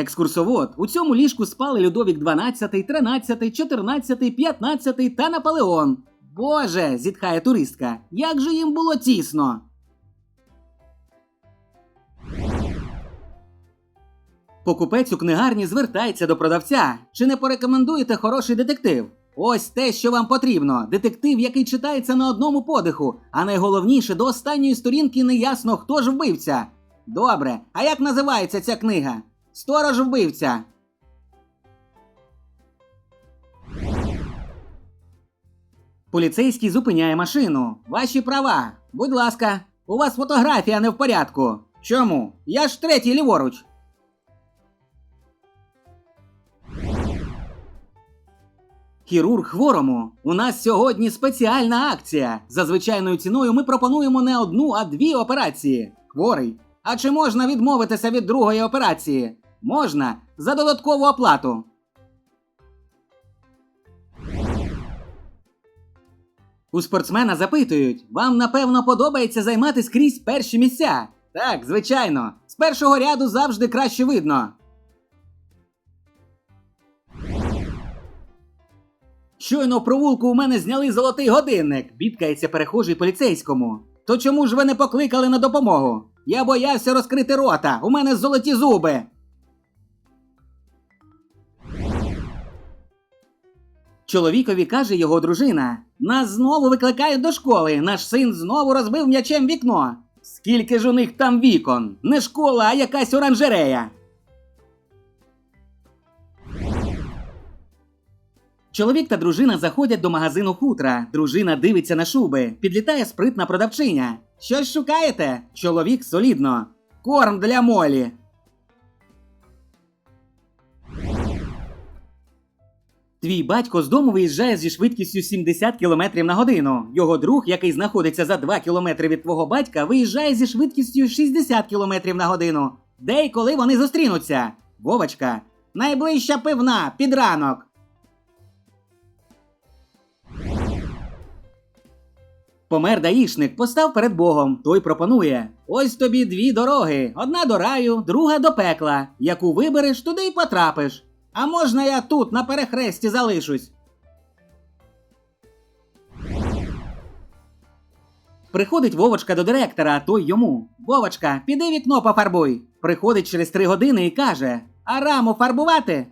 Екскурсовод. У цьому ліжку спали Людовік 12, 13, 14, 15 та Наполеон. Боже, зітхає туристка. Як же їм було тісно. Покупець у книгарні звертається до продавця. Чи не порекомендуєте хороший детектив? Ось те, що вам потрібно. Детектив, який читається на одному подиху, а найголовніше, до останньої сторінки не ясно, хто ж вбивця. Добре, а як називається ця книга? Сторож вбивця. Поліцейський зупиняє машину. Ваші права. Будь ласка, у вас фотографія не в порядку. Чому? Я ж третій ліворуч. Хірург хворому. У нас сьогодні спеціальна акція. За звичайною ціною ми пропонуємо не одну, а дві операції. Хворий. А чи можна відмовитися від другої операції? Можна за додаткову оплату. У спортсмена запитують: вам напевно подобається займати скрізь перші місця? Так, звичайно. З першого ряду завжди краще видно. Щойно в провулку у мене зняли золотий годинник, бідкається перехожий поліцейському. То чому ж ви не покликали на допомогу? Я боявся розкрити рота, у мене золоті зуби. Чоловікові каже його дружина: Нас знову викликають до школи. Наш син знову розбив м'ячем вікно. Скільки ж у них там вікон? Не школа, а якась оранжерея. Чоловік та дружина заходять до магазину хутра. Дружина дивиться на шуби. Підлітає спритна продавчиня. Щось шукаєте? Чоловік солідно. Корм для молі. Твій батько з дому виїжджає зі швидкістю 70 км на годину. Його друг, який знаходиться за 2 км від твого батька, виїжджає зі швидкістю 60 км на годину. Де і коли вони зустрінуться? Вовочка. Найближча пивна під ранок. Помер даїшник, постав перед Богом. Той пропонує: ось тобі дві дороги: одна до раю, друга до пекла. Яку вибереш, туди й потрапиш. А можна я тут на перехресті залишусь? Приходить Вовочка до директора, а той йому. Вовочка, піди вікно пофарбуй. Приходить через три години і каже: А раму фарбувати?